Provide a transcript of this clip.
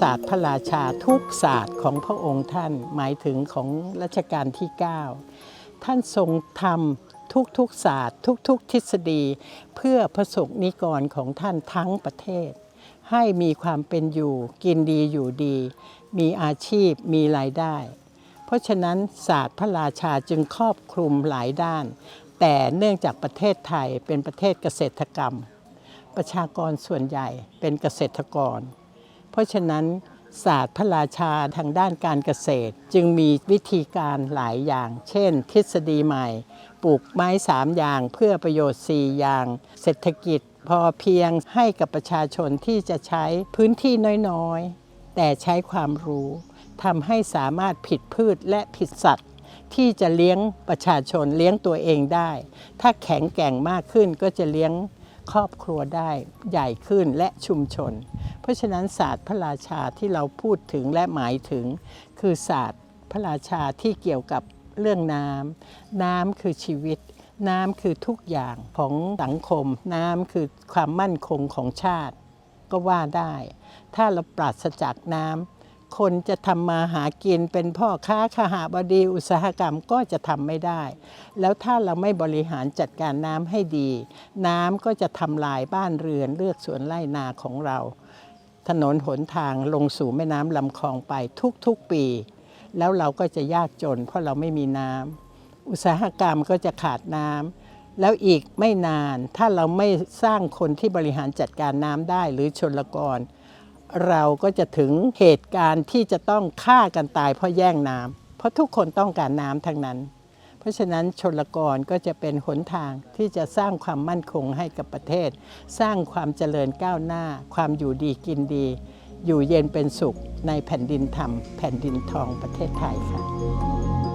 ศาสตร์พระราชาทุกศาสตร์ของพระองค์ท่านหมายถึงของรัชกาลที่ 9 ท่านทรงทำทุกๆศาสตร์ ทุกๆทฤษฎี เพื่อพระสงฆ์นิกรของท่านทั้งประเทศ ให้มีความเป็นอยู่กินดีอยู่ดี มีอาชีพมีรายได้ เพราะฉะนั้นศาสตร์พระราชาจึงครอบคลุมหลายด้าน แต่เนื่องจากประเทศไทยเป็นประเทศเกษตรกรรม ประชากรส่วนใหญ่เป็นเกษตรกร เพราะฉะนั้นศาสตร์พระราชาทางด้านการเกษตร จึงมีวิธีการหลายอย่าง เช่น ทฤษฎีใหม่ ปลูกไม้สามอย่างเพื่อประโยชน์4อย่าง เศรษฐกิจ พอเพียงให้กับประชาชนที่จะใช้พื้นที่น้อยๆ แต่ใช้ความรู้ทำให้สามารถผิดพืชและผิดสัตว์ ที่จะเลี้ยงประชาชนเลี้ยงตัวเองได้ ถ้าแข็งแกร่งมากขึ้นก็จะเลี้ยงครอบครัวได้ใหญ่ขึ้นและชุมชน เพราะฉะนั้นศาสตร์พระราชาที่เราพูดถึงและหมายถึง คือศาสตร์พระราชาที่เกี่ยวกับเรื่องน้ำน้ำคือชีวิต น้ำคือทุกอย่างของสังคม น้ำคือความมั่นคงของชาติ ก็ว่าได้ ถ้าเราปราศจากน้ำคนจะทำมาหากินเป็นพ่อค้าขหาบดีอุตสาหกรรมก็จะทำไม่ได้ แล้วถ้าเราไม่บริหารจัดการน้ำให้ดี น้ำก็จะทำลายบ้านเรือนเลือกสวนไร่นาของเรา ถนนหนทางลงสู่แม่น้ำลำคลองไปทุกๆปี แล้วเราก็จะยากจน เพราะเราไม่มีน้ำอุตสาหกรรมก็จะขาดน้ำแล้วอีกไม่นานถ้าเราไม่สร้างคนที่บริหารจัดการน้ำได้หรือชนละกร เราก็จะถึงเหตุการณ์ที่จะต้องฆ่ากันตายเพราะแย่งน้ำเพราะทุกคนต้องการน้ำทั้งนั้น เพราะฉะนั้นชนลกรก็จะเป็นหนทางที่จะสร้างความมั่นคงให้กับประเทศ สร้างความเจริญก้าวหน้า ความอยู่ดีกินดี อยู่เย็นเป็นสุขในแผ่นดินธรรม แผ่นดินทองประเทศไทยค่ะ